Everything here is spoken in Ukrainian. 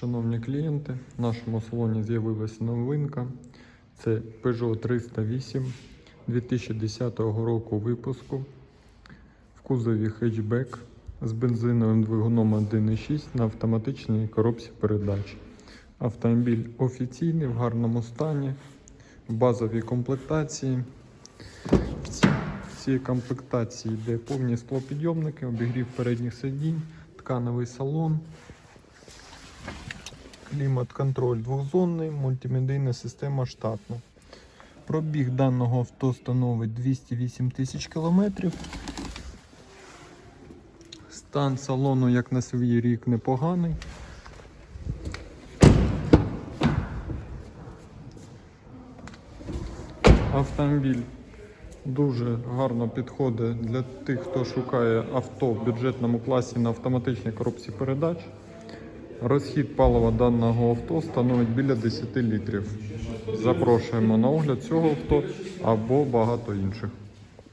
Шановні клієнти, в нашому салоні з'явилася новинка. Це Peugeot 308 2010 року випуску в кузові хетчбек з бензиновим двигуном 1.6 на автоматичній коробці передач. Автомобіль офіційний, в гарному стані, в базовій комплектації. В цій, комплектації йде повні склопідйомники, обігрів передніх сидінь, ткановий салон. Клімат-контроль двохзонний, мультимедійна система штатна. Пробіг даного авто становить 208 тисяч кілометрів. Стан салону, як на свій рік, непоганий. Автомобіль дуже гарно підходить для тих, хто шукає авто в бюджетному класі на автоматичній коробці передач. Розхід палива даного авто становить біля 10 літрів. Запрошуємо на огляд цього авто або багато інших.